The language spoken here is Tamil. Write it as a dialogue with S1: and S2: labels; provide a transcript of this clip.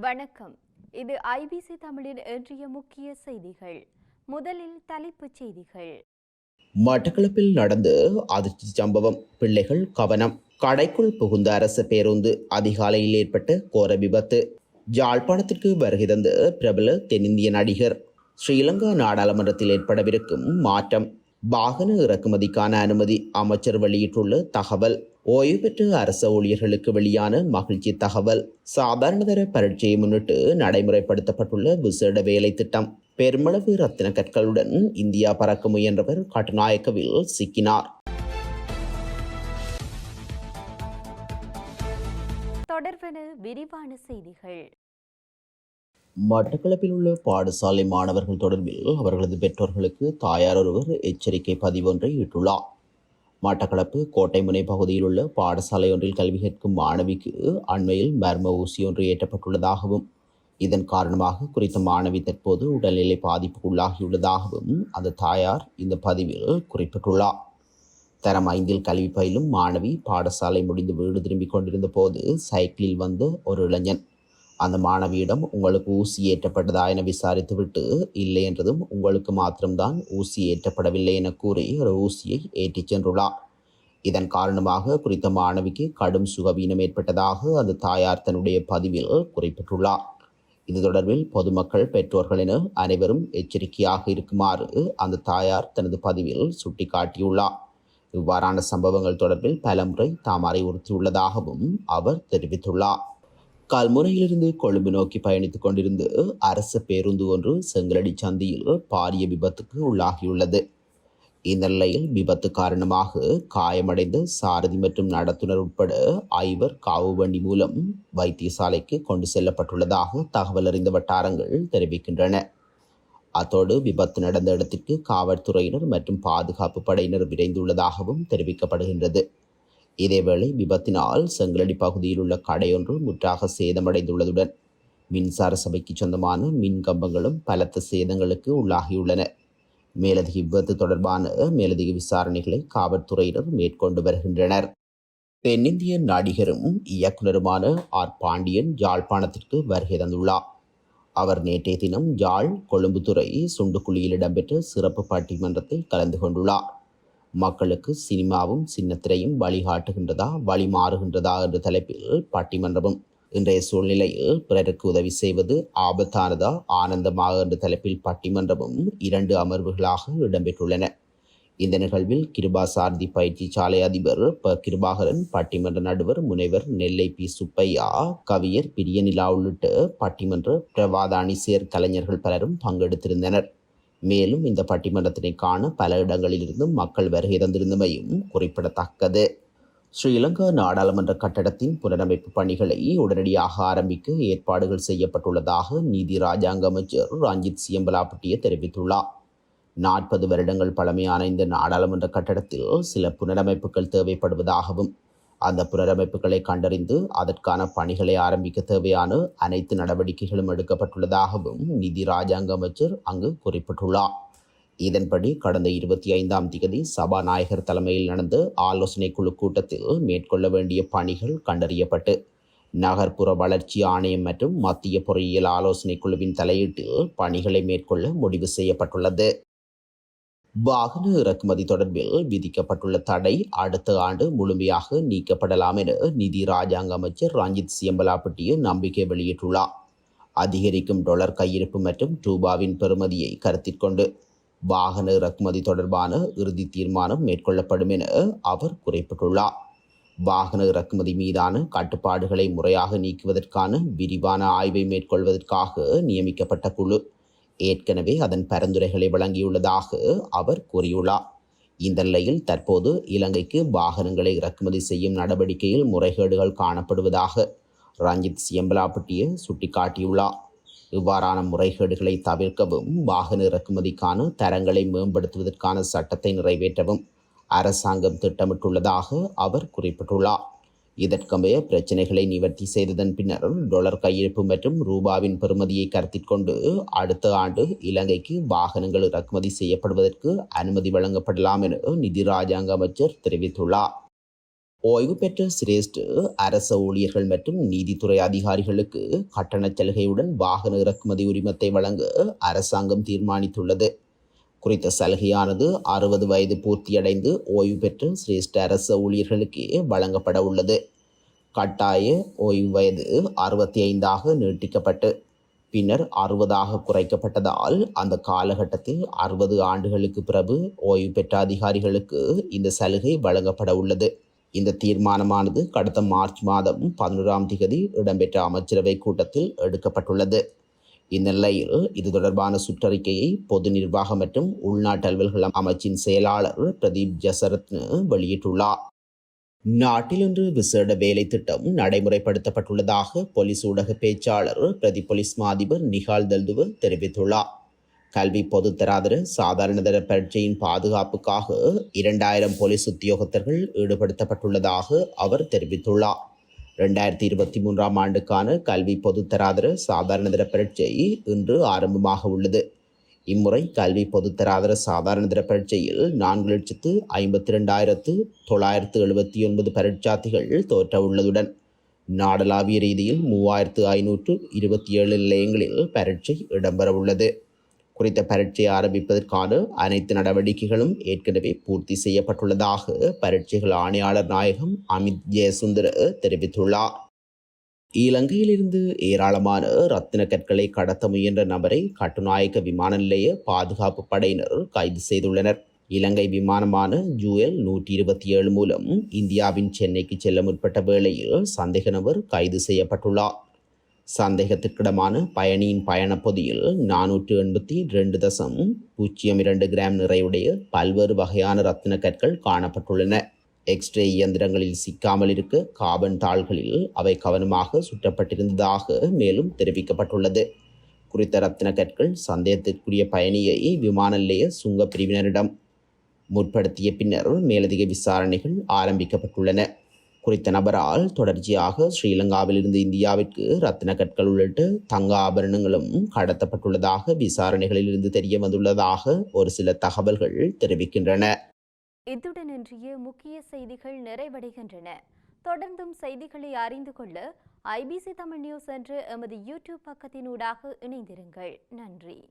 S1: வணக்கம். இது ஐபிசி தமிழின் இன்றைய முக்கிய செய்திகள். முதலில் தலைப்புச் செய்திகள்.
S2: மட்டக்களப்பில் நடந்த அதிர்ச்சி சம்பவம் பிள்ளைகள் கவனம். கடைக்குள் புகுந்த அரசு பேருந்து அதிகாலையில் ஏற்பட்ட கோர விபத்து. யாழ்ப்பாணத்திற்கு வருகை தந்த பிரபல தென்னிந்திய நடிகர். ஸ்ரீலங்கா நாடாளுமன்றத்தில் ஏற்படவிருக்கும் மாற்றம். வாகன இறக்குமதிக்கான அனுமதி அமைச்சர் வெளியிட்டுள்ள தகவல். ஓய்வு பெற்ற அரச ஊழியர்களுக்கு வெளியான மகிழ்ச்சி தகவல். சாதாரணதர பரீட்சையை முன்னிட்டு நடைமுறைப்படுத்தப்பட்டுள்ள விசேட வேலை திட்டம். பெருமளவு ரத்தின கற்களுடன் இந்தியா பறக்க முயன்றவர் கட்டுநாயக்கவில் சிக்கினார்.
S1: தொடர்பென விரிவான செய்திகள்.
S2: மட்டக்களப்பில் உள்ள பாடசாலை மாணவர்கள் தொடர்பில் அவர்களது பெற்றோர்களுக்கு தாயார் ஒருவர் எச்சரிக்கை பதிவொன்றை இட்டுள்ளார். மட்டக்களப்பு கோட்டைமுனை பகுதியில் உள்ள பாடசாலை ஒன்றில் கல்வி கற்கும் மாணவிக்கு அண்மையில் மர்ம ஊசி ஒன்று ஏற்றப்பட்டுள்ளதாகவும் இதன் காரணமாக குறித்த மாணவி தற்போது உடல்நிலை பாதிப்புக்குள்ளாகியுள்ளதாகவும் அந்த தாயார் இந்த பதிவில் குறிப்பிட்டுள்ளார். தரம் ஐந்தில் கல்வி பயிலும் மாணவி பாடசாலை முடிந்து வீடு திரும்பிக் கொண்டிருந்த போது சைக்கிளில் வந்த ஒரு இளைஞன் அந்த மாணவியிடம் உங்களுக்கு ஊசி ஏற்றப்பட்டதா என விசாரித்துவிட்டு இல்லை என்றதும் உங்களுக்கு மாத்திரம்தான் ஊசி ஏற்றப்படவில்லை என கூறி ஒரு ஊசியை ஏற்றிச் சென்றுள்ளார். இதன் காரணமாக குறித்த மாணவிக்கு கடும் சுகவீனம் ஏற்பட்டதாக அந்த தாயார் தன்னுடைய பதிவில் குறிப்பிட்டுள்ளார். இது தொடர்பில் பொதுமக்கள் பெற்றோர்கள் என அனைவரும் எச்சரிக்கையாக இருக்குமாறு அந்த தாயார் தனது பதிவில் சுட்டிக்காட்டியுள்ளார். இவ்வாறான சம்பவங்கள் தொடர்பில் பலமுறை தாம் அறிவுறுத்தியுள்ளதாகவும் அவர் தெரிவித்துள்ளார். கல்முனையிலிருந்து கொழும்பு நோக்கி பயணித்துக் கொண்டிருந்து அரசு பேருந்து ஒன்று செங்கலடி சந்தியில் பாரிய விபத்துக்கு உள்ளாகியுள்ளது. இந்த நிலையில் விபத்து காரணமாக காயமடைந்த சாரதி மற்றும் நடத்துனர் உட்பட ஐவர் காவு வண்டி மூலம் வைத்தியசாலைக்கு கொண்டு செல்லப்பட்டுள்ளதாக தகவல் அறிந்த வட்டாரங்கள் தெரிவிக்கின்றன. அத்தோடு விபத்து நடந்த இடத்திற்கு காவல்துறையினர் மற்றும் பாதுகாப்பு படையினர் விரைந்துள்ளதாகவும் தெரிவிக்கப்படுகின்றது. இதேவேளை விபத்தினால் செங்கலடி பகுதியில் உள்ள கடையொன்று முற்றாக சேதமடைந்துள்ளதுடன் மின்சார சபைக்கு சொந்தமான மின் கம்பங்களும் பலத்த சேதங்களுக்கு உள்ளாகியுள்ளன. மேலதிக விபத்து தொடர்பான மேலதிக விசாரணைகளை காவல்துறையினர் மேற்கொண்டு வருகின்றனர். தென்னிந்திய நடிகரும் இயக்குனருமான ஆர். பாண்டியன் யாழ்ப்பாணத்திற்கு வருகை தந்துள்ளார். அவர் நேற்றைய தினம் யாழ் கொழும்புத்துறை சுண்டுக்குழியில் இடம்பெற்ற சிறப்பு பட்டிமன்றத்தில் கலந்து கொண்டுள்ளார். மக்களுக்கு சினிமாவும் சின்னத்திரையும் வழிகாட்டுகின்றதா வழி மாறுகின்றதா என்ற தலைப்பில் பட்டிமன்றமும் இன்றைய சூழ்நிலையில் பிறருக்கு உதவி செய்வது ஆபத்தானதா ஆனந்தமா என்ற தலைப்பில் பட்டிமன்றமும் இரண்டு அமர்வுகளாக இடம்பெற்றுள்ளன. இந்த நிகழ்வில் கிருபா சாரதி பயிற்சி சாலை அதிபர் ப. கிருபாகரன் பட்டிமன்ற நடுவர் முனைவர் நெல்லை பி. சுப்பையா கவியர் பிரியநிலா உள்ளிட்ட பட்டிமன்ற பிரவாதானி சேர் கலைஞர்கள் பலரும் பங்கெடுத்திருந்தனர். மேலும் இந்த பட்டிமன்றத்தினை காண பல இடங்களிலிருந்தும் மக்கள் வருகை தந்திருந்தமையும் குறிப்பிடத்தக்கது. ஸ்ரீலங்கா நாடாளுமன்ற கட்டடத்தின் புனரமைப்பு பணிகளை உடனடியாக ஆரம்பிக்க ஏற்பாடுகள் செய்யப்பட்டுள்ளதாக நீதி ராஜாங்க அமைச்சர் ரஞ்சித் சியம்பலாப்பட்டிய தெரிவித்துள்ளார். நாற்பது வருடங்கள் பழமையான இந்த நாடாளுமன்ற கட்டடத்தில் சில புனரமைப்புகள் தேவைப்படுவதாகவும் அந்த புனரமைப்புகளை கண்டறிந்து அதற்கான பணிகளை ஆரம்பிக்க தேவையான அனைத்து நடவடிக்கைகளும் எடுக்கப்பட்டுள்ளதாகவும் நிதி ராஜாங்க அமைச்சர் அங்கு குறிப்பிட்டுள்ளார். இதன்படி கடந்த இருபத்தி ஐந்தாம் தேதி சபாநாயகர் தலைமையில் நடந்த ஆலோசனை குழு கூட்டத்தில் மேற்கொள்ள வேண்டிய பணிகள் கண்டறியப்பட்டு நகர்ப்புற வளர்ச்சி ஆணையம் மற்றும் மத்திய பொறியியல் ஆலோசனை குழுவின் தலையீட்டில் பணிகளை மேற்கொள்ள முடிவு செய்யப்பட்டுள்ளது. வாகன இறக்குமதி தொடர்பில் விதிக்கப்பட்டுள்ள தடை அடுத்த ஆண்டு முழுமையாக நீக்கப்படலாம் என நிதி ராஜாங்க அமைச்சர் ரஞ்சித் சியம்பலாப்பட்டிய நம்பிக்கை வெளியிட்டுள்ளார். அதிகரிக்கும் டொலர் கையிருப்பு மற்றும் ரூபாவின் பெறுமதியை கருத்தில் கொண்டு வாகன இறக்குமதி தொடர்பான இறுதி தீர்மானம் மேற்கொள்ளப்படும் என அவர் குறிப்பிட்டுள்ளார். வாகன இறக்குமதி மீதான கட்டுப்பாடுகளை முறையாக நீக்குவதற்கான விரிவான ஆய்வை மேற்கொள்வதற்காக நியமிக்கப்பட்ட குழு ஏற்கனவே அதன் பரிந்துரைகளை வழங்கியுள்ளதாக அவர் கூறியுள்ளார். இந்த நிலையில் தற்போது இலங்கைக்கு வாகனங்களை இறக்குமதி செய்யும் நடவடிக்கையில் முறைகேடுகள் காணப்படுவதாக ரஞ்சித் சியம்பலாப்பட்டியை சுட்டிக்காட்டியுள்ளார். இவ்வாறான முறைகேடுகளை தவிர்க்கவும் வாகன இறக்குமதிக்கான தரங்களை மேம்படுத்துவதற்கான சட்டத்தை நிறைவேற்றவும் அரசாங்கம் திட்டமிட்டுள்ளதாக அவர் குறிப்பிட்டுள்ளார். இதற்கமைய பிரச்சனைகளை நிவர்த்தி செய்ததன் பின்னர் டொலர் கையிருப்பு மற்றும் ரூபாவின் பெறுமதியை கருத்தில் கொண்டு அடுத்த ஆண்டு இலங்கைக்கு வாகனங்கள் இறக்குமதி செய்யப்படுவதற்கு அனுமதி வழங்கப்படலாம் என நிதி ராஜாங்க அமைச்சர் தெரிவித்துள்ளார். ஓய்வு பெற்ற சிரேஷ்ட அரச ஊழியர்கள் மற்றும் நீதித்துறை அதிகாரிகளுக்கு கட்டணச் சலுகையுடன் வாகன இறக்குமதி உரிமத்தை வழங்க அரசாங்கம் தீர்மானித்துள்ளது. குறித்த சலுகையானது அறுபது வயது பூர்த்தியடைந்து ஓய்வு பெற்ற சிரேஷ்ட அரச ஊழியர்களுக்கே வழங்கப்பட உள்ளது. கட்டாய ஓய்வு வயது அறுபத்தி ஐந்தாக நீட்டிக்கப்பட்டு பின்னர் அறுபதாக குறைக்கப்பட்டதால் அந்த காலகட்டத்தில் அறுபது ஆண்டுகளுக்கு பிறகு ஓய்வு பெற்ற அதிகாரிகளுக்கு இந்த சலுகை வழங்கப்பட உள்ளது. இந்த தீர்மானமானது கடந்த மார்ச் மாதம் பதினோராம் திகதி இடம்பெற்ற அமைச்சரவை கூட்டத்தில் எடுக்கப்பட்டுள்ளது. இந்நிலையில் இது தொடர்பான சுற்றறிக்கையை பொது நிர்வாகம் மற்றும் உள்நாட்டு அலுவல்கள் அமைச்சின் செயலாளர் பிரதீப் ஜசரத்னு வெளியிட்டுள்ளார். நாட்டில் இன்று விசேட வேலை திட்டம் நடைமுறைப்படுத்தப்பட்டுள்ளதாக போலீஸ் ஊடக பேச்சாளர் பிரதி போலீஸ் மாதிபர் நிகால் தல்துவ தெரிவித்துள்ளார். கல்வி பொதுத்தராதர சாதாரணதர பரீட்சையின் பாதுகாப்புக்காக இரண்டாயிரம் போலீஸ் உத்தியோகத்தர்கள் ஈடுபடுத்தப்பட்டுள்ளதாக அவர் தெரிவித்துள்ளார். ரெண்டாயிரத்தி இருபத்தி மூன்றாம் ஆண்டுக்கான கல்வி பொதுத்தராதர சாதாரணதர பரீட்சை இன்று ஆரம்பமாக உள்ளது. இம்முறை கல்வி பொதுத்தராதர சாதாரணதர பரீட்சையில் நான்கு லட்சத்து ஐம்பத்தி ரெண்டாயிரத்து தொள்ளாயிரத்து எழுபத்தி ஒன்பது பரீட்சார்த்திகள் தோற்ற உள்ளதுடன் நாடளாவிய ரீதியில் மூவாயிரத்து ஐநூற்று இருபத்தி ஏழு நிலையங்களில் பரீட்சை இடம்பெற உள்ளது. குறித்த பரீட்சை ஆரம்பிப்பதற்கான அனைத்து நடவடிக்கைகளும் ஏற்கனவே பூர்த்தி செய்யப்பட்டுள்ளதாக பரீட்சைகள் ஆணையாளர் நாயகம் அமித் ஜெயசுந்தர தெரிவித்துள்ளார். இலங்கையிலிருந்து ஏராளமான ரத்தின கற்களை கடத்த முயன்ற நபரை கட்டுநாயக்க விமான நிலைய பாதுகாப்பு படையினர் கைது செய்துள்ளனர். இலங்கை விமானமான ஜூஎல் நூற்றி இருபத்தி ஏழு மூலம் இந்தியாவின் சென்னைக்கு செல்ல முற்பட்ட வேளையில் சந்தேக நபர் கைது செய்யப்பட்டுள்ளார். சந்தேகத்திற்கிடமான பயணியின் பயணப்பொதியில் நானூற்று எண்பத்தி ரெண்டு தசம் பூஜ்ஜியம் இரண்டு கிராம் நிறையுடைய பல்வேறு வகையான ரத்தின கற்கள் காணப்பட்டுள்ளன. எக்ஸ்ரே இயந்திரங்களில் சிக்காமல் இருக்க காபன் தாள்களில் அவை கவனமாக சுற்றப்பட்டிருந்ததாக மேலும் தெரிவிக்கப்பட்டுள்ளது. குறித்த ரத்தின கற்கள் சந்தேகத்திற்குரிய பயணியை விமான நிலைய சுங்க பிரிவினரிடம் முற்படுத்திய பின்னர் மேலதிக விசாரணைகள் ஆரம்பிக்கப்பட்டுள்ளன. குறித்த நபரால் தொடர்ச்சியாக ஸ்ரீலங்காவிலிருந்து இந்தியாவிற்கு ரத்தின கற்கள் உள்ளிட்ட தங்க ஆபரணங்களும் கடத்தப்பட்டுள்ளதாக விசாரணைகளில் இருந்து தெரிய வந்துள்ளதாக ஒரு சில தகவல்கள் தெரிவிக்கின்றன.
S1: இத்துடன் இன்றைய முக்கிய செய்திகள் நிறைவடைகின்றன. தொடர்ந்தும் செய்திகளை அறிந்து கொள்ள ஐபிசி தமிழ் நியூஸ் என்ற எமது யூடியூப் பக்கத்தினூடாக இணைந்திருங்கள். நன்றி.